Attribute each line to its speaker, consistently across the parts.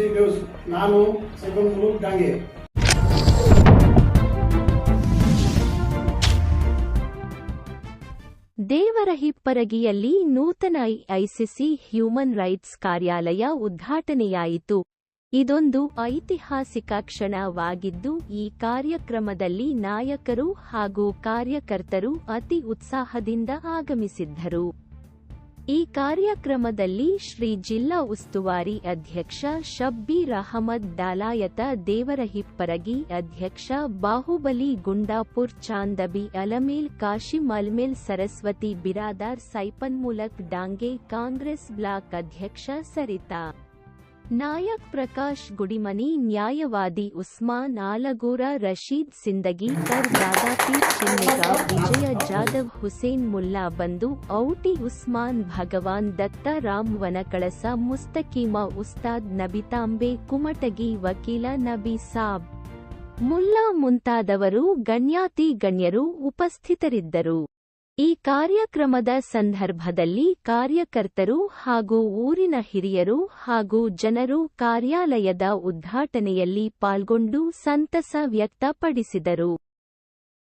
Speaker 1: C news, ನಾನು ಸೈಬಂಗ್ಲೂ ಡಾಂಗೆ.
Speaker 2: ದೇವರಹಿಪ್ಪರಗಿಯಲ್ಲಿ ನೂತನ ICC human rights ಕಾರ್ಯಾಲಯ ಉದ್ಘಾಟನೆಯಾಯಿತು. ಇದೊಂದು ಐತಿಹಾಸಿಕ ಕ್ಷಣವಾಗಿದ್ದು, ಈ ಕಾರ್ಯಕ್ರಮದಲ್ಲಿ ನಾಯಕರು ಹಾಗೂ ಕಾರ್ಯಕರ್ತರು ಅತಿ ಉತ್ಸಾಹದಿಂದ ಆಗಮಿಸಿದ್ದರು. ಈ ಕಾರ್ಯಕ್ರಮದಲ್ಲಿ ಶ್ರೀ ಜಿಲ್ಲಾ ಉಸ್ತುವಾರಿ ಅಧ್ಯಕ್ಷ ಶಬ್ಬೀರ್ ಅಹಮದ್, ಡಾಲಾಯತ ದೇವರಹಿಪ್ಪರಗಿ ಅಧ್ಯಕ್ಷ ಬಾಹುಬಲಿ ಗುಂಡಾಪುರ್, ಚಾಂದಬಿ ಅಲಮೇಲ್ ಕಾಶಿಮ್ ಅಲ್ಮೇಲ್, ಸರಸ್ವತಿ ಬಿರಾದಾರ್, ಸೈಪನ್ಮೂಲಕ್ ಡಾಂಗೆ, ಕಾಂಗ್ರೆಸ್ ಬ್ಲಾಕ್ ಅಧ್ಯಕ್ಷ ಸರಿತಾ. ನಾಯಕ್ ಪ್ರಕಾಶ್ ಗುಡಿಮನಿ, ನ್ಯಾಯವಾದಿ ಉಸ್ಮಾನ್ ಆಲಗೂರ, ರಶೀದ್ ಸಿಂದಗಿ, ಕರ್ ದಾದಾಪೀರ್ ಚಿನ್ನೆಗ, ವಿಜಯ ಜಾಧವ್, ಹುಸೇನ್ ಮುಲ್ಲಾ ಬಂದು ಔಟಿ ಉಸ್ಮಾನ್, ಭಗವಾನ್ ದತ್ತ, ರಾಮ್ ವನಕಳಸ, ಮುಸ್ತಕೀಮ ಉಸ್ತಾದ್ ನಬಿತಾಂಬೆ ಕುಮಟಗಿ ವಕೀಲ ನಬಿ ಸಾಬ್. ಮುಲ್ಲಾ ಮುಂತಾದವರು ಗಣ್ಯಾತಿ ಗಣ್ಯರು ಉಪಸ್ಥಿತರಿದ್ದರು. ಈ ಕಾರ್ಯಕ್ರಮದ ಸಂದರ್ಭದಲ್ಲಿ ಕಾರ್ಯಕರ್ತರು ಹಾಗೂ ಊರಿನ ಹಿರಿಯರು ಹಾಗೂ ಜನರು ಕಾರ್ಯಾಲಯದ ಉದ್ಘಾಟನೆಯಲ್ಲಿ ಪಾಲ್ಗೊಂಡು ಸಂತಸ ವ್ಯಕ್ತಪಡಿಸಿದರು.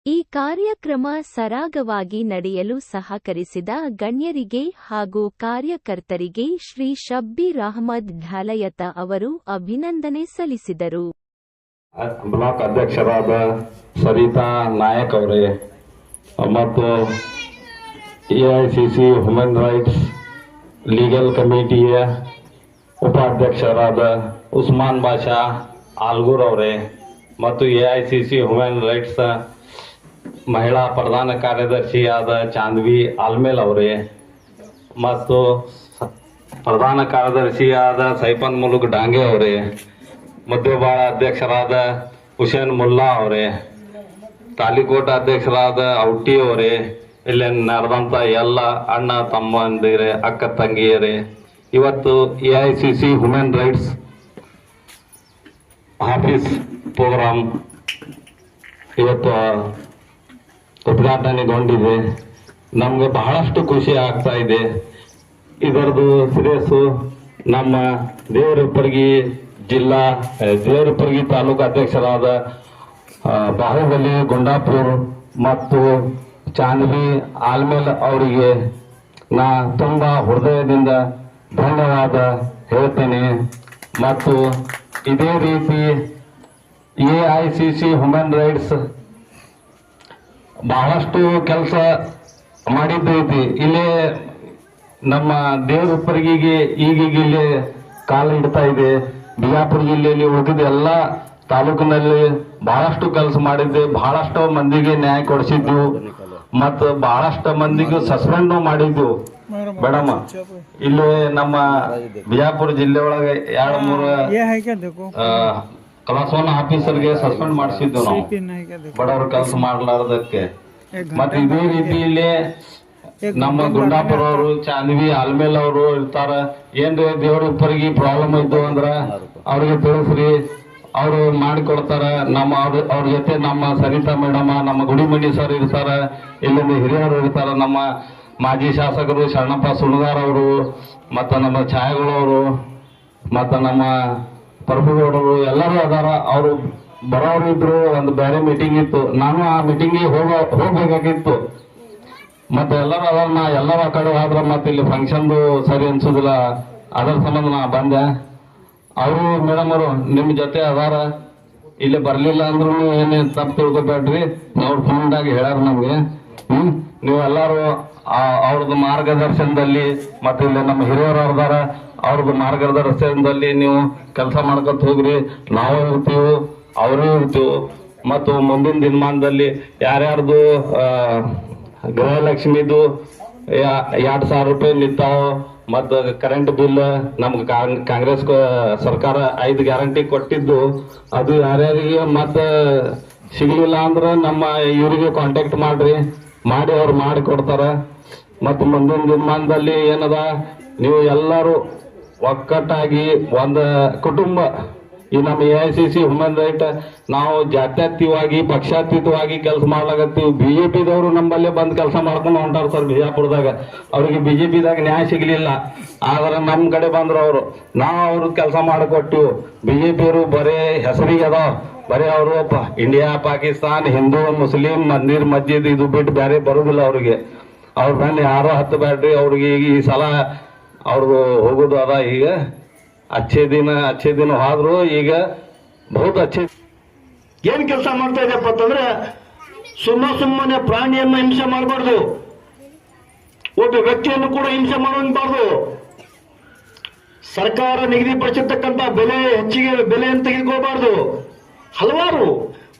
Speaker 2: ಈ ಕಾರ್ಯಕ್ರಮ ಸರಾಗವಾಗಿ ನಡೆಯಲು ಸಹಕರಿಸಿದ ಗಣ್ಯರಿಗೆ ಹಾಗೂ ಕಾರ್ಯಕರ್ತರಿಗೆ ಶ್ರೀ ಶಬ್ಬೀರ್ ಅಹಮದ್ ಢಾಲಯತ ಅವರು ಅಭಿನಂದನೆ ಸಲ್ಲಿಸಿದರು.
Speaker 3: ಬ್ಲಾಕ್ ಅಧ್ಯಕ್ಷರಾದ ಸರಿತಾ ನಾಯಕ್ ಅವರೇ ಮತ್ತು A I C C human rights legal ಕಮಿಟಿಯ ಉಪಾಧ್ಯಕ್ಷರಾದ ಉಸ್ಮಾನ್ ಬಾಷಾ ಆಲ್ಗೂರ್ ಅವರೇ ಮತ್ತು A I C C human rights ಮಹಿಳಾ ಪ್ರಧಾನ ಕಾರ್ಯದರ್ಶಿಯಾದ ಚಾಂದ್ವಿ ಆಲ್ಮೇಲ್ ಅವರೇ ಮತ್ತು ಪ್ರಧಾನ ಕಾರ್ಯದರ್ಶಿಯಾದ ಸೈಫನ್ ಮುಲುಕ್ ಡಾಂಗೆ ಅವರೇ ಮಧ್ಯಬಾಳ ಅಧ್ಯಕ್ಷರಾದ ಹುಸೇನ್ ಮುಲ್ಲಾ ಅವರೇ ತಾಲಿಕೋಟ ಅಧ್ಯಕ್ಷರಾದ ಔಟಿ ಅವರೇ ಇಲ್ಲಿ ನಡೆದಂತ ಎಲ್ಲ ಅಣ್ಣ, ತಮ್ಮಂದಿರೇ, ಅಕ್ಕ, ತಂಗಿಯರೇ, ಇವತ್ತು A I C C human rights office program ಇವತ್ತು ಉದ್ಘಾಟನೆಗೊಂಡಿದೆ. ನಮಗೆ ಬಹಳಷ್ಟು ಖುಷಿ ಆಗ್ತಾ ಇದೆ. ಇದರದು ಶ್ರೇಯಸ್ಸು ನಮ್ಮ ದೇವರಪ್ಪರ್ಗಿ ಜಿಲ್ಲಾ ದೇವರಪ್ಪರ್ಗಿ ತಾಲೂಕು ಅಧ್ಯಕ್ಷರಾದ ಬಾಹುಬಲಿ ಗುಂಡಾಪುರ್ ಮತ್ತು ಚಾಂದ್ವಿ ಆಲ್ಮೇಲ್ ಅವರಿಗೆ ನಾ ತುಂಬ ಹೃದಯದಿಂದ ಧನ್ಯವಾದ ಹೇಳ್ತೇನೆ. ಮತ್ತು ಇದೇ ರೀತಿ A I C C human rights ಬಹಳಷ್ಟು ಕೆಲಸ ಮಾಡಿದ್ದೈತಿ ಇಲ್ಲೇ ನಮ್ಮ ದೇವರಪ್ಪರಿಗೆ ಈಗೀಗ ಇಲ್ಲಿ ಕಾಲ ಇಡ್ತಾ ಇದೆ. ಬಿಜಾಪುರ ಜಿಲ್ಲೆಯಲ್ಲಿ ಉಳಿದಿದ್ದ ಎಲ್ಲ ತಾಲೂಕಿನಲ್ಲಿ ಬಹಳಷ್ಟು ಕೆಲಸ ಮಾಡಿದ್ದೆ. ಬಹಳಷ್ಟು ಮಂದಿಗೆ ನ್ಯಾಯ ಕೊಡಿಸಿದ್ವು ಮತ್ತ ಬಹಳಷ್ಟು ಮಂದಿಗೂ ಸಸ್ಪೆಂಡ್ ಮಾಡಿದ್ದು ಮೇಡಮ್ ಇಲ್ಲಿ ನಮ್ಮ ಬಿಜಾಪುರ ಜಿಲ್ಲೆ ಒಳಗೆ ಎರಡು ಮೂರು ಕ್ಲಾಸ್ ಒನ್ ಆಫೀಸರ್ಗೆ ಸಸ್ಪೆಂಡ್ ಮಾಡ್ಸಿದ್ವಿ ನಾವು. ಬಡವರು ಕೆಲಸ ಮಾಡಲಾರದಕ್ಕೆ. ಮತ್ತೆ ಇದೇ ರೀತಿ ಇಲ್ಲಿ ನಮ್ಮ ಗುಂಡಾಪುರ ಅವರು ಚಾಂದ್ವಿ ಆಲ್ಮೇಲ್ ಅವರು ಇರ್ತಾರ. ಏನ್ರಿ ದೇವ್ರ ಉಪ್ಪರಿಗೆ ಪ್ರಾಬ್ಲಮ್ ಇದ್ದು ಅಂದ್ರ ಅವ್ರಿಗೆ ತಿಳಿಸ್ರಿ. ಅವರು ಮಾಡಿಕೊಡ್ತಾರ. ನಮ್ಮ ಅವ್ರ ಅವ್ರ ಜೊತೆ ನಮ್ಮ ಸರಿತಾ ಮೇಡಮ, ನಮ್ಮ ಗುಡಿಮಣಿ ಸರ್ ಇರ್ತಾರ. ಇಲ್ಲಿಂದ ಹಿರಿಯರು ಇರ್ತಾರೆ. ನಮ್ಮ ಮಾಜಿ ಶಾಸಕರು ಶರಣಪ್ಪ ಸುಣಗಾರ್ ಅವರು, ಮತ್ತ ನಮ್ಮ ಛಾಯಗಳವರು ಮತ್ತು ನಮ್ಮ ಪ್ರಭುಗೌಡರು ಎಲ್ಲರೂ ಅದಾರ. ಅವರು ಬರೋರು ಇದ್ರು ಒಂದು ಬೇರೆ ಮೀಟಿಂಗ್ ಇತ್ತು. ನಾನು ಆ ಮೀಟಿಂಗಿಗೆ ಹೋಗ, ಹೋಗ್ಬೇಕಾಗಿತ್ತು. ಮತ್ತೆ ಎಲ್ಲರೂ ಅದಾರ. ನಾ ಎಲ್ಲರ ಕಡೆ ಹೋದ್ರ ಮತ್ತೆ ಇಲ್ಲಿ ಫಂಕ್ಷನ್ದು ಸರಿ ಅನ್ಸೋದಿಲ್ಲ. ಅದರ ಸಂಬಂಧ ನಾ ಬಂದೆ. ಅವರು ಮೇಡಮ್ ಅವರು ನಿಮ್ ಜೊತೆ ಅದಾರ, ಇಲ್ಲಿ ಬರ್ಲಿಲ್ಲ ಅಂದ್ರೂ ಏನೇ ತಪ್ಪು ತಿಳ್ಕೊಬೇಡ್ರಿ. ಅವ್ರ ಫೋನ್ದಾಗ ಹೇಳಾರ ನಮ್ಗೆ. ಹ್ಮ್? ನೀವೆಲ್ಲರೂ ಅವ್ರದ್ದು ಮಾರ್ಗದರ್ಶನದಲ್ಲಿ ಮತ್ತೆ ಇಲ್ಲಿ ನಮ್ಮ ಹಿರಿಯರು ಅವ್ರದಾರ ಅವ್ರದ್ದು ಮಾರ್ಗದರ್ಶನದಲ್ಲಿ ನೀವು ಕೆಲಸ ಮಾಡ್ಕೊತ ಹೋಗ್ರಿ. ನಾವು ಇರ್ತೀವಿ, ಅವರೂ ಇರ್ತೀವಿ. ಮತ್ತು ಮುಂದಿನ ದಿನಮಾನದಲ್ಲಿ ಯಾರ್ಯಾರ್ದು ಗೃಹಲಕ್ಷ್ಮಿದು ಎರಡು ಸಾವಿರ ರೂಪಾಯಿ ನಿಂತಾವ ಮತ್ತು ಕರೆಂಟ್ ಬಿಲ್ ನಮ್ಗೆ ಕಾಂಗ್ರೆಸ್ ಸರ್ಕಾರ ಐದು ಗ್ಯಾರಂಟಿ ಕೊಟ್ಟಿದ್ದು, ಅದು ಯಾರ್ಯಾರಿಗೆ ಮತ್ತ ಸಿಗ್ಲಿಲ್ಲ ಅಂದ್ರೆ ನಮ್ಮ ಇವರಿಗೆ ಕಾಂಟ್ಯಾಕ್ಟ್ ಮಾಡ್ರಿ, ಮಾಡಿ ಅವ್ರು ಮಾಡಿ ಕೊಡ್ತಾರ. ಮತ್ತು ಮುಂದಿನ ದಿನಮಾನದಲ್ಲಿ ಏನದ, ನೀವು ಎಲ್ಲರೂ ಒಕ್ಕಟ್ಟಾಗಿ ಒಂದು ಕುಟುಂಬ ಈ ನಮ್ಮ A I C C human right ನಾವು ಜಾತ್ಯತೀತವಾಗಿ ಪಕ್ಷಾತೀತವಾಗಿ ಕೆಲಸ ಮಾಡ್ಲಾಗತ್ತೀವಿ ಬಿಜೆಪಿದವರು ನಮ್ಮಲ್ಲೇ ಬಂದು ಕೆಲಸ ಮಾಡ್ಕೊಂಡು ಹೊಂಟಾರ ಸರ್ ಬಿಜಾಪುರದಾಗ. ಅವ್ರಿಗೆ ಬಿಜೆಪಿದಾಗ ನ್ಯಾಯ ಸಿಗಲಿಲ್ಲ. ಆದ್ರೆ ನಮ್ಮ ಕಡೆ ಬಂದ್ರು ಅವರು. ನಾವು ಅವ್ರ ಕೆಲಸ ಮಾಡಿಕೊಟ್ಟಿವು. ಬಿಜೆಪಿಯವರು ಬರೇ ಹೆಸರಿಗೆ ಅದಾವ. ಬರೀ ಅವರು ಇಂಡಿಯಾ ಪಾಕಿಸ್ತಾನ್ ಹಿಂದೂ ಮುಸ್ಲಿಂ ಮಂದಿರ್ ಮಸ್ಜಿದ್ ಇದು ಬಿಟ್ಟು ಬೇರೆ ಬರುದಿಲ್ಲ ಅವ್ರಿಗೆ. ಅವ್ರ ಬಂದು ಯಾರೋ ಹತ್ತು ಬ್ಯಾಡ್ರಿ, ಅವ್ರಿಗೆ ಈಗ ಈ ಸಲ ಅವ್ರದ್ದು ಹೋಗೋದು ಅದ ಈಗ. ಅಚ್ಚೆ ದಿನ ಅಚ್ಚೆ ದಿನ ಆದ್ರು ಈಗ ಬಹುತ ಅಚ್ಚೆ
Speaker 1: ಏನ್ ಕೆಲಸ ಮಾಡ್ತಾ ಇದೆಯಪ್ಪ ಅಂತಂದ್ರೆ ಸುಮ್ಮ ಸುಮ್ಮನೆ ಪ್ರಾಣಿಯನ್ನ ಹಿಂಸೆ ಮಾಡಬಾರ್ದು. ಒಬ್ಬ ವ್ಯಕ್ತಿಯನ್ನು ಕೂಡ ಹಿಂಸೆ ಮಾಡಬಾರ್ದು ಸರ್ಕಾರ ನಿಗದಿಪಡಿಸಿರ್ತಕ್ಕಂಥ ಬೆಲೆ ಹೆಚ್ಚಿಗೆ ಬೆಲೆಯನ್ನು ತೆಗೆದುಕೋಬಾರ್ದು ಹಲವಾರು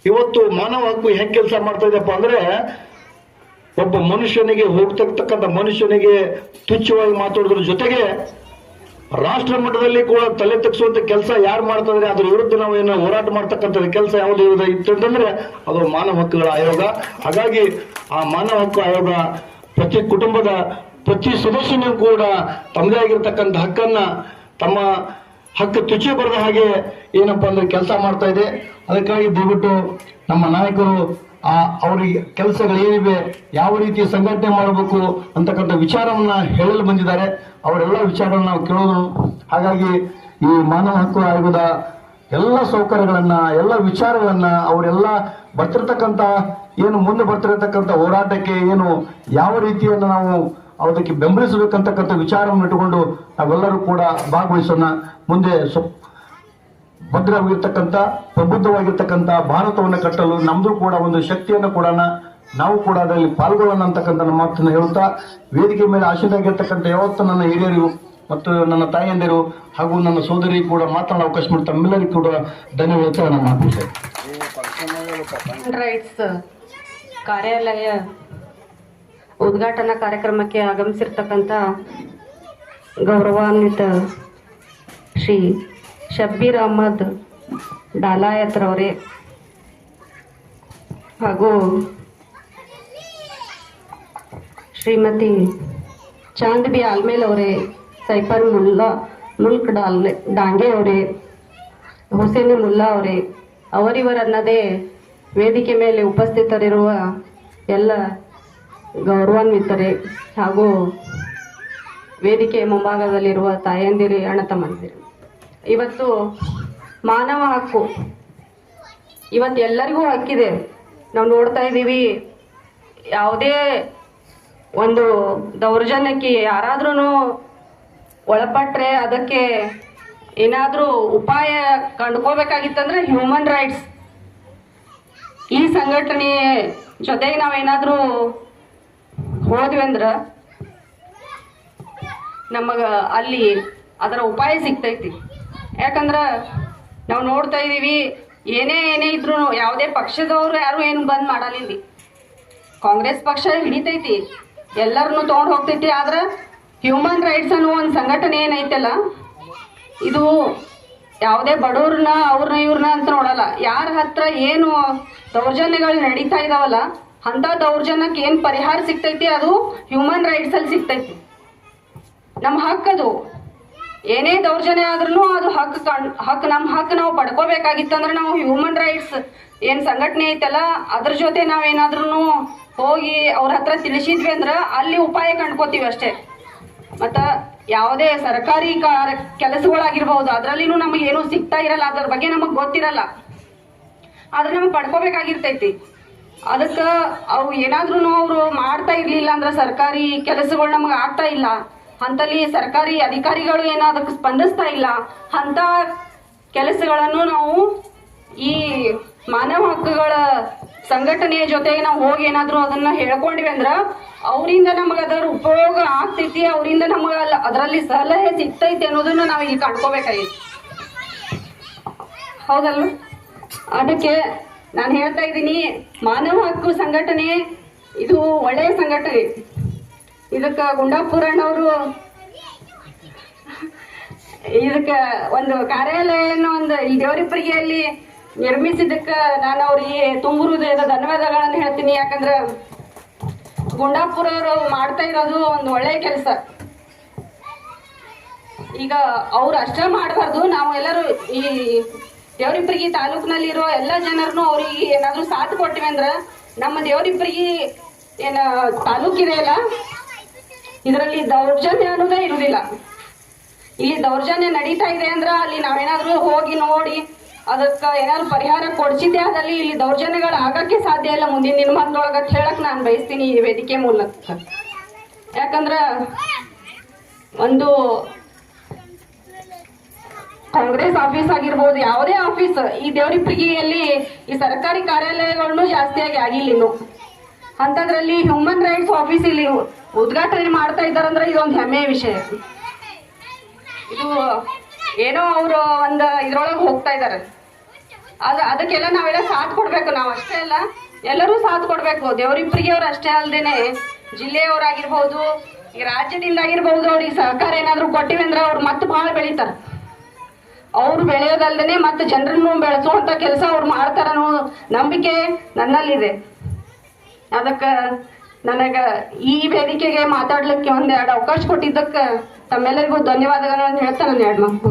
Speaker 1: ಇವತ್ತು ಮಾನವ ಹಕ್ಕು ಹೆಂಗ್ ಕೆಲಸ ಮಾಡ್ತಾ ಇದೆಯಪ್ಪ ಅಂದ್ರೆ ಒಬ್ಬ ಮನುಷ್ಯನಿಗೆ ಹೋಗ್ತಕ್ಕಂಥ ಮನುಷ್ಯನಿಗೆ ತುಚ್ಛವಾಗಿ ಮಾತಾಡೋದ್ರ ಜೊತೆಗೆ ರಾಷ್ಟ್ರ ಮಟ್ಟದಲ್ಲಿ ಕೂಡ ತಲೆ ತಗ್ಸುವಂತ ಕೆಲಸ ಯಾರು ಮಾಡ್ತಾರೆ ಅದ್ರ ವಿರುದ್ಧ ನಾವು ಏನೋ ಹೋರಾಟ ಮಾಡ್ತಕ್ಕಂಥ ಕೆಲಸ ಯಾವ್ದು ಇರೋದು ಇತ್ತು ಅಂತಂದ್ರೆ ಅದು ಮಾನವ ಹಕ್ಕುಗಳ ಆಯೋಗ. ಹಾಗಾಗಿ ಆ ಮಾನವ ಹಕ್ಕು ಆಯೋಗ ಪ್ರತಿ ಕುಟುಂಬದ ಪ್ರತಿ ಸದಸ್ಯನೂ ಕೂಡ ತಮ್ಮದೇ ಆಗಿರ್ತಕ್ಕಂಥ ಹಕ್ಕನ್ನ ತಮ್ಮ ಹಕ್ಕು ತುಚಿ ಬರದ ಹಾಗೆ ಏನಪ್ಪಾ ಅಂದ್ರೆ ಕೆಲಸ ಮಾಡ್ತಾ ಇದೆ. ಅದಕ್ಕಾಗಿ ದಯವಿಟ್ಟು ನಮ್ಮ ನಾಯಕರು ಆ ಅವರಿಗೆ ಕೆಲಸಗಳು ಏನಿವೆ, ಯಾವ ರೀತಿ ಸಂಘಟನೆ ಮಾಡಬೇಕು ಅಂತಕ್ಕಂಥ ವಿಚಾರವನ್ನ ಹೇಳಲು ಬಂದಿದ್ದಾರೆ. ಅವರೆಲ್ಲ ವಿಚಾರಗಳನ್ನ ನಾವು ಕೇಳೋದು ಹಾಗಾಗಿ ಈ ಮಾನವ ಹಕ್ಕು ಆಯೋಗದ ಎಲ್ಲ ಸೌಕರ್ಯಗಳನ್ನ, ಎಲ್ಲ ವಿಚಾರಗಳನ್ನ, ಅವರೆಲ್ಲ ಬರ್ತಿರ್ತಕ್ಕಂಥ, ಏನು ಮುಂದೆ ಬರ್ತಿರತಕ್ಕಂಥ ಹೋರಾಟಕ್ಕೆ ಏನು ಯಾವ ರೀತಿಯನ್ನು ನಾವು ಅದಕ್ಕೆ ಬೆಂಬಲಿಸಬೇಕಂತಕ್ಕಂಥ ವಿಚಾರವನ್ನು ಇಟ್ಟುಕೊಂಡು ನಾವೆಲ್ಲರೂ ಕೂಡ ಭಾಗವಹಿಸೋಣ. ಮುಂದೆ ಭದ್ರವಾಗಿರ್ತಕ್ಕಂಥ, ಪ್ರಬುದ್ಧವಾಗಿರ್ತಕ್ಕಂಥ ಭಾರತವನ್ನು ಕಟ್ಟಲು ನಮ್ದು ಕೂಡ ಒಂದು ಶಕ್ತಿಯನ್ನು ಕೂಡ ನಾವು ಕೂಡ ಅದರಲ್ಲಿ ಪಾಲ್ಗೊಳ್ಳೋಣ ಅಂತಕ್ಕಂಥ ನನ್ನ ಮಾತನ್ನು ಹೇಳುತ್ತಾ, ವೇದಿಕೆ ಮೇಲೆ ಆಶೀರ್ವಾಗಿರ್ತಕ್ಕಂಥ ಯಾವತ್ತು ನನ್ನ ಹಿರಿಯರು ಮತ್ತು ನನ್ನ ತಾಯಿಯಂದಿರು ಹಾಗೂ ನನ್ನ ಸೋದರಿ ಕೂಡ ಮಾತನಾಡೋ ಅವಕಾಶ ಮಾಡಿ ತಮ್ಮೆಲ್ಲರಿಗೂ ಕೂಡ ಧನ್ಯವಾದ ನನ್ನ ಮಾತು
Speaker 4: ಕಾರ್ಯಾಲಯ ಉದ್ಘಾಟನಾ ಕಾರ್ಯಕ್ರಮಕ್ಕೆ ಆಗಮಿಸಿರ್ತಕ್ಕಂಥ ಗೌರವಾನ್ವಿತ ಶ್ರೀ ಶಬ್ಬೀರ್ ಅಹಮದ್ ಡಾಲಾಯತ್ರವರೇ ಹಾಗೂ ಶ್ರೀಮತಿ ಚಾಂದ್ಬಿ ಆಲ್ಮೇಲ್ ಅವರೇ ಸೈಫರ್ ಮುಲ್ಲಾ, ಮುಲ್ಕ್ ಡಾಲ್ ಡಾಂಗೆ ಅವರೇ ಹುಸೇನ್ ಮುಲ್ಲಾ ಅವರೇ ಅವರಿವರನ್ನದೇ ವೇದಿಕೆ ಮೇಲೆ ಉಪಸ್ಥಿತರಿರುವ ಎಲ್ಲ ಗೌರವಾನ್ವಿತರೇ ಹಾಗೂ ವೇದಿಕೆ ಮುಂಭಾಗದಲ್ಲಿರುವ ತಾಯಂದಿರಿ ಅಣತ ತಮ್ಮಂದಿರು ಇವತ್ತು ಮಾನವ ಹಕ್ಕು. ಇವತ್ತು ಎಲ್ಲರಿಗೂ ಹಕ್ಕಿದೆ. ನಾವು ನೋಡ್ತಾ ಇದ್ದೀವಿ, ಯಾವುದೇ ಒಂದು ದೌರ್ಜನ್ಯಕ್ಕೆ ಯಾರಾದ್ರೂ ಒಳಪಟ್ಟರೆ ಅದಕ್ಕೆ ಏನಾದರೂ ಉಪಾಯ ಕಂಡ್ಕೋಬೇಕಾಗಿತ್ತಂದ್ರೆ ಹ್ಯೂಮನ್ ರೈಟ್ಸ್ ಈ ಸಂಘಟನೆ ಜೊತೆಗೆ ನಾವೇನಾದರೂ ಹೋದ್ವಿ ಅಂದ್ರೆ ನಮಗೆ ಅಲ್ಲಿ ಅದರ ಉಪಾಯ ಸಿಗ್ತೈತಿ. ಯಾಕಂದ್ರೆ ನಾವು ನೋಡ್ತಾ ಇದ್ದೀವಿ ಏನೇ ಏನೇ ಇದ್ರು ಯಾವುದೇ ಪಕ್ಷದವರು ಯಾರು ಏನು ಬಂದ್ ಮಾಡಲಿಲ್ಲ ಕಾಂಗ್ರೆಸ್ ಪಕ್ಷ ಹಿಡಿತೈತಿ, ಎಲ್ಲರನ್ನು ತೊಗೊಂಡು ಹೋಗ್ತೈತಿ, ಆದ್ರೆ ಹ್ಯೂಮನ್ ರೈಟ್ಸ್ ಅನ್ನೋ ಒಂದು ಸಂಘಟನೆ ಏನೈತಲ್ಲ, ಇದು ಯಾವುದೇ ಬಡವ್ರನ್ನ, ಅವ್ರನ್ನ ಇವ್ರನ್ನ ಅಂತ ನೋಡಲ್ಲ. ಯಾರ ಹತ್ರ ಏನು ದೌರ್ಜನ್ಯಗಳು ನಡೀತಾ ಇದಾವಲ್ಲ ಅಂತ ದೌರ್ಜನ್ಯಕ್ಕೆ ಏನು ಪರಿಹಾರ ಸಿಗ್ತೈತಿ, ಅದು ಹ್ಯೂಮನ್ ರೈಟ್ಸ್ ಅಲ್ಲಿ ಸಿಗ್ತೈತಿ. ನಮ್ಮ ಹಕ್ಕದು ಏನೇ ದೌರ್ಜನ್ಯ ಆದ್ರೂ ಅದು ಹಕ್ ಹಕ್ಕು ನಮ್ಮ ಹಕ್ಕು ನಾವು ಪಡ್ಕೋಬೇಕಾಗಿತ್ತಂದ್ರೆ ನಾವು ಹ್ಯೂಮನ್ ರೈಟ್ಸ್ ಏನು ಸಂಘಟನೆ ಐತಲ್ಲ, ಅದ್ರ ಜೊತೆ ನಾವೇನಾದ್ರೂ ಹೋಗಿ ಅವ್ರ ಹತ್ರ ತಿಳಿಸಿದ್ವಿ ಅಂದ್ರೆ ಅಲ್ಲಿ ಉಪಾಯ ಕಂಡ್ಕೋತೀವಿ ಅಷ್ಟೇ. ಮತ್ತು ಯಾವುದೇ ಸರ್ಕಾರಿ ಕೆಲಸಗಳಾಗಿರ್ಬಹುದು ಕೆಲಸಗಳಾಗಿರ್ಬೋದು, ಅದರಲ್ಲಿನೂ ನಮಗೆ ಏನೂ ಸಿಗ್ತಾ ಇರಲ್ಲ, ಅದ್ರ ಬಗ್ಗೆ ನಮಗೆ ಗೊತ್ತಿರಲ್ಲ. ಆದ್ರೆ ನಮಗೆ ಪಡ್ಕೋಬೇಕಾಗಿರ್ತೈತಿ. ಅದಕ್ಕೆ ಅವು ಏನಾದ್ರೂ ಅವರು ಮಾಡ್ತಾ ಇರ್ಲಿಲ್ಲ ಅಂದ್ರೆ ಸರ್ಕಾರಿ ಕೆಲಸಗಳು ನಮಗೆ ಆಗ್ತಾ ಇಲ್ಲ. ಅಂತಲ್ಲಿ ಸರ್ಕಾರಿ ಅಧಿಕಾರಿಗಳು ಏನೋ ಅದಕ್ಕೆ ಸ್ಪಂದಿಸ್ತಾ ಇಲ್ಲ. ಅಂತ ಕೆಲಸಗಳನ್ನು ನಾವು ಈ ಮಾನವ ಹಕ್ಕುಗಳ ಸಂಘಟನೆಯ ಜೊತೆಗೆ ನಾವು ಹೋಗಿ ಏನಾದರೂ ಅದನ್ನ ಹೇಳ್ಕೊಂಡ್ವಿ ಅಂದ್ರೆ ಅವರಿಂದ ನಮಗೆ ಅದರ ಉಪಯೋಗ ಆಗ್ತೈತಿ, ಅವರಿಂದ ನಮಗೆ ಅಲ್ಲ, ಅದರಲ್ಲಿ ಸಲಹೆ ಸಿಗ್ತೈತಿ ಅನ್ನೋದನ್ನ ನಾವು ಇಲ್ಲಿ ಕಂಡ್ಕೋಬೇಕಾಗಿತ್ತು ಹೌದಲ್ಲ ಅದಕ್ಕೆ ನಾನು ಹೇಳ್ತಾ ಇದ್ದೀನಿ, ಮಾನವ ಹಕ್ಕು ಸಂಘಟನೆ ಇದು ಒಳ್ಳೆಯ ಸಂಘಟನೆ. ಇದಕ್ಕೆ ಗುಂಡಾಪುರಣ್ಣವರು ಇದಕ್ಕೆ ಒಂದು ಕಾರ್ಯಾಲಯವನ್ನು ಒಂದು ಈ ದೇವರಿಪ್ಪರಿಗೆಯಲ್ಲಿ ನಿರ್ಮಿಸಿದಕ್ಕ ನಾನು ಅವ್ರಿಗೆ ತುಂಬು ಹೃದಯದ ಧನ್ಯವಾದಗಳನ್ನು ಹೇಳ್ತೀನಿ. ಯಾಕಂದ್ರೆ ಗುಂಡಾಪುರವರು ಮಾಡ್ತಾ ಇರೋದು ಒಂದು ಒಳ್ಳೆಯ ಕೆಲಸ. ಈಗ ಅವ್ರು ಅಷ್ಟೇ ಮಾಡಬಾರ್ದು. ನಾವು ಎಲ್ಲರೂ ಈ ದೇವರಿಬ್ಬರಿಗೆ ತಾಲೂಕಿನಲ್ಲಿರೋ ಎಲ್ಲ ಜನರನ್ನು ಅವ್ರಿಗೆ ಏನಾದ್ರೂ ಸಾಥ್ ಕೊಟ್ಟಿವಿ ಅಂದ್ರ ನಮ್ಮ ದೇವರಿಬ್ಬರಿಗೆ ಏನ ತಾಲೂಕಿದೆ ಅಲ್ಲ ಇದರಲ್ಲಿ ದೌರ್ಜನ್ಯ ಅನ್ನೋದೇ ಇರುವುದಿಲ್ಲ. ಇಲ್ಲಿ ದೌರ್ಜನ್ಯ ನಡೀತಾ ಇದೆ ಅಂದ್ರ ಅಲ್ಲಿ ನಾವೇನಾದ್ರೂ ಹೋಗಿ ನೋಡಿ, ಅದಕ್ಕೆ ಏನಾದ್ರು ಪರಿಹಾರ ಕೊಡ್ಸಿದ್ದೆ ಅದಲ್ಲಿ ಇಲ್ಲಿ ದೌರ್ಜನ್ಯಗಳು ಆಗಕ್ಕೆ ಸಾಧ್ಯ ಇಲ್ಲ. ಮುಂದಿನ ದಿನಮಾನದೊಳಗ ಅಂತ ಹೇಳಕ್ ನಾನು ಬಯಸ್ತೀನಿ ಈ ವೇದಿಕೆ ಮೂಲಕ. ಯಾಕಂದ್ರ ಒಂದು ಕಾಂಗ್ರೆಸ್ ಆಫೀಸ್ ಆಗಿರ್ಬೋದು, ಯಾವುದೇ ಆಫೀಸ್, ಈ ದೇವರಿಪ್ರಿಗಿಯಲ್ಲಿ ಈ ಸರ್ಕಾರಿ ಕಾರ್ಯಾಲಯಗಳನ್ನು ಜಾಸ್ತಿಯಾಗಿ ಆಗಿಲ್ಲ ಇನ್ನು. ಅಂತದ್ರಲ್ಲಿ ಹ್ಯೂಮನ್ ರೈಟ್ಸ್ ಆಫೀಸ್ ಇಲ್ಲಿ ಉದ್ಘಾಟನೆ ಮಾಡ್ತಾ ಇದ್ದಾರಂದ್ರೆ ಇದೊಂದು ಹೆಮ್ಮೆಯ ವಿಷಯ. ಇದು ಏನೋ ಅವರು ಒಂದು ಇದ್ರೊಳಗೆ ಹೋಗ್ತಾ ಇದ್ದಾರೆ. ಅದ ಅದಕ್ಕೆಲ್ಲ ನಾವೆಲ್ಲ ಸಾಥ್ ಕೊಡ್ಬೇಕು, ನಾವು ಅಷ್ಟೇ ಅಲ್ಲ, ಎಲ್ಲರೂ ಸಾಥ್ ಕೊಡ್ಬೇಕು. ದೇವರಿಬ್ಬರಿಗೆ ಅವ್ರು ಅಷ್ಟೇ ಅಲ್ದೇನೆ ಜಿಲ್ಲೆಯವರಾಗಿರ್ಬೋದು, ಈ ರಾಜ್ಯದಿಂದ ಆಗಿರ್ಬೋದು ಅವ್ರಿಗೆ ಸಹಕಾರ ಏನಾದರೂ ಕೊಟ್ಟಿವಿ ಅಂದ್ರೆ ಅವ್ರು ಮತ್ತೆ ಬಹಳ ಬೆಳೀತಾರೆ. ಅವ್ರು ಬೆಳೆಯೋದಲ್ದೇನೆ ಮತ್ತೆ ಜನರನ್ನು ಬೆಳೆಸುವಂತ ಕೆಲಸ ಅವ್ರು ಮಾಡ್ತಾರ ಅನ್ನೋ ನಂಬಿಕೆ ನನ್ನಲ್ಲಿದೆ. ಅದಕ್ಕೆ ನನಗ ಈ ವೇದಿಕೆಗೆ ಮಾತಾಡ್ಲಿಕ್ಕೆ ಒಂದೆರಡು ಅವಕಾಶ ಕೊಟ್ಟಿದ್ದಕ್ಕೆ ತಮ್ಮೆಲ್ಲರಿಗೂ ಧನ್ಯವಾದಗಳನ್ನು ಹೇಳ್ತಾ ನಾನು ಎರಡು ಮಾತು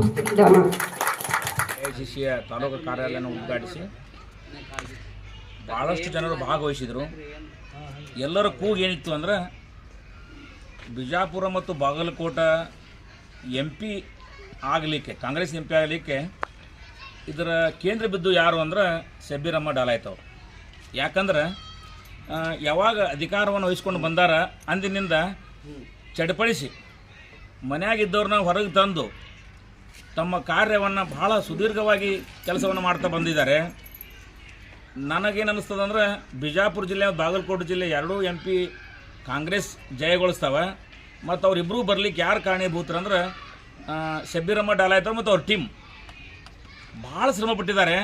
Speaker 5: ತಾಲೂಕು ಕಾರ್ಯಾಲಯನ ಉದ್ಘಾಟಿಸಿ ಭಾಳಷ್ಟು ಜನರು ಭಾಗವಹಿಸಿದರು. ಎಲ್ಲರ ಕೂಗು ಏನಿತ್ತು ಅಂದ್ರೆ ಬಿಜಾಪುರ ಮತ್ತು ಬಾಗಲಕೋಟ ಎಂ ಪಿ ಆಗಲಿಕ್ಕೆ, ಕಾಂಗ್ರೆಸ್ ಎಂ ಪಿ ಆಗಲಿಕ್ಕೆ ಇದರ ಕೇಂದ್ರ ಬಿದ್ದು ಯಾರು ಅಂದ್ರೆ ಶಬ್ಬೀರಮ್ಮ ಡಾಲಾಯ್ತವ್ರು ಯಾಕಂದ್ರೆ ಯಾವಾಗ ಅಧಿಕಾರವನ್ನು ವಹಿಸ್ಕೊಂಡು ಬಂದಾರ ಅಂದಿನಿಂದ ಚಡಪಡಿಸಿ ಮನೆಯಾಗಿದ್ದವ್ರನ್ನ ಹೊರಗೆ ತಂದು ತಮ್ಮ ಕಾರ್ಯವನ್ನು ಬಹಳ ಸುದೀರ್ಘವಾಗಿ ಕೆಲಸವನ್ನು ಮಾಡ್ತಾ ಬಂದಿದ್ದಾರೆ. ನನಗೇನು ಅನ್ನಿಸ್ತದಂದ್ರೆ ಬಿಜಾಪುರ ಜಿಲ್ಲೆ, ಬಾಗಲಕೋಟೆ ಜಿಲ್ಲೆ ಎರಡೂ ಎಂ ಪಿ ಕಾಂಗ್ರೆಸ್ ಜಯಗೊಳಿಸ್ತಾವೆ. ಮತ್ತು ಅವರಿಬ್ಬರೂ ಬರ್ಲಿಕ್ಕೆ ಯಾರು ಕಾರಣೀಭೂತರಂದ್ರೆ ಶಬ್ಬೀರಮ್ಮ ಡಾಲಾಯ್ತ ಮತ್ತು ಅವ್ರ ಟೀಮ್. ಭಾಳ ಶ್ರಮಪಟ್ಟಿದ್ದಾರೆ.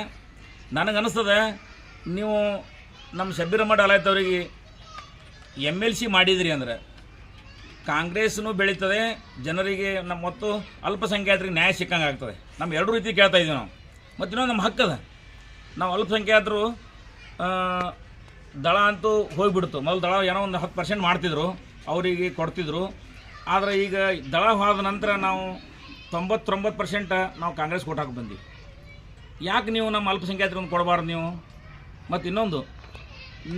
Speaker 5: ನನಗೆ ನನಗನ್ನಿಸ್ತದೆ ನೀವು ನಮ್ಮ ಶಬ್ಬೀರಮ್ಮ ಡಾಲಾಯ್ತವ್ರಿಗೆ ಎಂ ಎಲ್ ಸಿ ಮಾಡಿದ್ರಿ ಅಂದ್ರೆ ಕಾಂಗ್ರೆಸ್ನು ಬೆಳೀತದೆ, ಜನರಿಗೆ ನಮ್ಮ ಮತ್ತು ಅಲ್ಪಸಂಖ್ಯಾತರಿಗೆ ನ್ಯಾಯ ಸಿಕ್ಕಂಗೆ ಆಗ್ತದೆ. ನಮ್ಮ ಎರಡು ರೀತಿ ಕೇಳ್ತಾ ಇದ್ದೀವಿ ನಾವು. ಮತ್ತು ಇನ್ನೊಂದು ನಮ್ಮ ಹಕ್ಕದ. ನಾವು ಅಲ್ಪಸಂಖ್ಯಾತರು ದಳ ಅಂತೂ ಹೋಗಿಬಿಡ್ತು. ಮೊದಲು ದಳ ಏನೋ ಒಂದು ಹತ್ತು ಪರ್ಸೆಂಟ್ ಮಾಡ್ತಿದ್ರು, ಅವರಿಗೆ ಕೊಡ್ತಿದ್ರು. ಆದರೆ ಈಗ ದಳ ಹೋದ ನಂತರ ನಾವು ತೊಂಬತ್ತೊಂಬತ್ತು ಪರ್ಸೆಂಟ್ ನಾವು ಕಾಂಗ್ರೆಸ್ ಕೊಟ್ಟಾಕ ಬಂದೀವಿ. ಯಾಕೆ ನೀವು ನಮ್ಮ ಅಲ್ಪಸಂಖ್ಯಾತರಿಗೆ ಕೊಡಬಾರ್ದು ನೀವು? ಮತ್ತು ಇನ್ನೊಂದು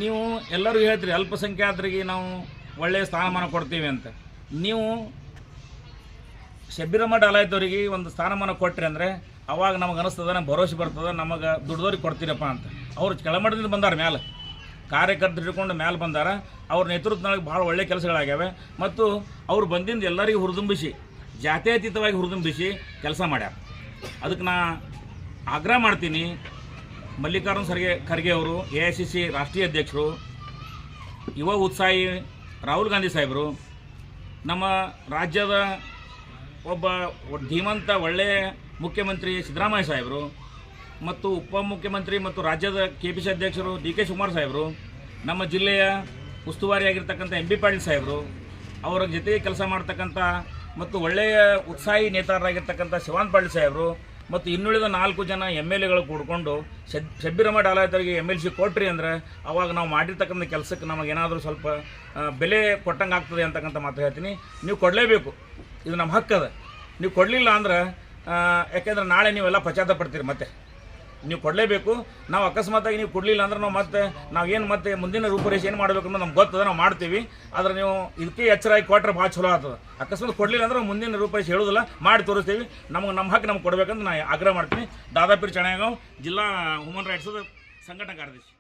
Speaker 5: ನೀವು ಎಲ್ಲರೂ ಹೇಳ್ತೀರಿ, ಅಲ್ಪಸಂಖ್ಯಾತರಿಗೆ ನಾವು ಒಳ್ಳೆಯ ಸ್ಥಾನಮಾನ ಕೊಡ್ತೀವಿ ಅಂತ. ನೀವು ಶಬ್ಬೀರಮ್ಮ ಡಾಲಾಯ್ತವ್ರಿಗೆ ಒಂದು ಸ್ಥಾನಮಾನ ಕೊಟ್ರಿ ಅಂದರೆ ಅವಾಗ ನಮಗೆ ಅನಿಸ್ತದ, ನಮ್ಗೆ ಭರೋಸೆ ಬರ್ತದೆ, ನಮಗೆ ದುಡ್ದವ್ರಿಗೆ ಕೊಡ್ತೀರಪ್ಪ ಅಂತ. ಅವ್ರು ಕೆಳಮಟ್ಟದಿಂದ ಬಂದಾರ ಮ್ಯಾಲೆ. ಕಾರ್ಯಕರ್ತರು ಹಿಡ್ಕೊಂಡು ಮ್ಯಾಲೆ ಬಂದಾರ. ಅವ್ರ ನೇತೃತ್ವದೊಳಗೆ ಭಾಳ ಒಳ್ಳೆ ಕೆಲಸಗಳಾಗ್ಯಾವೆ. ಮತ್ತು ಅವ್ರು ಬಂದಿಂದ ಎಲ್ಲರಿಗೂ ಹುರಿದುಂಬಿಸಿ, ಜಾತ್ಯತೀತವಾಗಿ ಹುರಿದುಂಬಿಸಿ ಕೆಲಸ ಮಾಡ್ಯಾರ. ಅದಕ್ಕೆ ನಾ ಆಗ್ರಹ ಮಾಡ್ತೀನಿ ಮಲ್ಲಿಕಾರ್ಜುನ ಖರ್ಗೆ ಖರ್ಗೆ ಅವರು, ಎ ರಾಷ್ಟ್ರೀಯ ಅಧ್ಯಕ್ಷರು, ಯುವ ಉತ್ಸಾಹಿ ರಾಹುಲ್ ಗಾಂಧಿ ಸಾಹೇಬರು, ನಮ್ಮ ರಾಜ್ಯದ ಒಬ್ಬ ಧೀಮಂತ ಒಳ್ಳೆಯ ಮುಖ್ಯಮಂತ್ರಿ ಸಿದ್ದರಾಮಯ್ಯ ಸಾಹೇಬರು ಮತ್ತು ಉಪಮುಖ್ಯಮಂತ್ರಿ ಮತ್ತು ರಾಜ್ಯದ ಕೆ ಪಿ ಸಿ ಅಧ್ಯಕ್ಷರು ಡಿ ಕೆ ಶಿವಕುಮಾರ್ ಸಾಹೇಬರು, ನಮ್ಮ ಜಿಲ್ಲೆಯ ಉಸ್ತುವಾರಿಯಾಗಿರ್ತಕ್ಕಂಥ ಎಂ ಬಿ ಪಾಟೀಲ್ ಸಾಹೇಬರು, ಅವರ ಜೊತೆಗೆ ಕೆಲಸ ಮಾಡ್ತಕ್ಕಂಥ ಮತ್ತು ಒಳ್ಳೆಯ ಉತ್ಸಾಹಿ ನೇತಾರರಾಗಿರ್ತಕ್ಕಂಥ ಶಿವಾನ್ ಪಾಟೀಲ್ ಸಾಹೇಬರು ಮತ್ತು ಇನ್ನುಳಿದ ನಾಲ್ಕು ಜನ ಎಂ ಎಲ್ ಎಗಳು ಕೂಡ್ಕೊಂಡು ಶಬ್ ಡಾಲಾಯತರಿಗೆ ಎಂ ಎಲ್ ಸಿ ಕೊಟ್ರಿ ಅಂದರೆ ಅವಾಗ ನಾವು ಮಾಡಿರ್ತಕ್ಕಂಥ ಕೆಲಸಕ್ಕೆ ನಮಗೇನಾದರೂ ಸ್ವಲ್ಪ ಬೆಲೆ ಕೊಟ್ಟಂಗೆ ಆಗ್ತದೆ ಅಂತಕ್ಕಂಥ ಮಾತು ಹೇಳ್ತೀನಿ. ನೀವು ಕೊಡಲೇಬೇಕು. ಇದು ನಮ್ಮ ಹಕ್ಕದ ನೀವು ಕೊಡಲಿಲ್ಲ ಅಂದ್ರೆ ಯಾಕೆಂದ್ರೆ ನಾಳೆ ನೀವೆಲ್ಲ ಪಶ್ಚಾತ್ತಾಪ ಪಡ್ತೀರಿ ಮತ್ತೆ. ನೀವು ಕೊಡಲೇಬೇಕು. ನಾವು ಅಕಸ್ಮಾತಾಗಿ ನೀವು ಕೊಡಲಿಲ್ಲ ಅಂದ್ರೆ ನಾವು ಮತ್ತೆ, ನಾವು ಏನು ಮತ್ತೆ ಮುಂದಿನ ರೂಪುರೇಷೆ ಏನು ಮಾಡಬೇಕು ಅನ್ನೋದು ನಮ್ಗೆ ಗೊತ್ತದ ನಾವು ಮಾಡ್ತೀವಿ. ಆದರೆ ನೀವು ಇದಕ್ಕೆ ಎಚ್ಚರಾಗಿ ಕೊಟ್ಟರೆ ಭಾಳ ಚಲೋ ಆಗ್ತದೆ. ಅಕಸ್ಮಾತ್ ಕೊಡಲಿಲ್ಲ ಅಂದ್ರೆ ಮುಂದಿನ ರೂಪುರೇಷೆ ಹೇಳೋದಿಲ್ಲ, ಮಾಡಿ ತೋರಿಸ್ತೀವಿ. ನಮ್ಗೆ ನಮ್ಮ ಹಕ್ಕು ನಮ್ಗೆ ಕೊಡಬೇಕಂತ ನಾನು ಆಗ್ರಹ ಮಾಡ್ತೀನಿ. ದಾದಾಪೀರ್ ಚೆನ್ನಾಗಾವ್ ಜಿಲ್ಲಾ ಹ್ಯೂಮನ್ ರೈಟ್ಸ್ ಸಂಘಟನೆ ಕಾರ್ಯದರ್ಶಿ.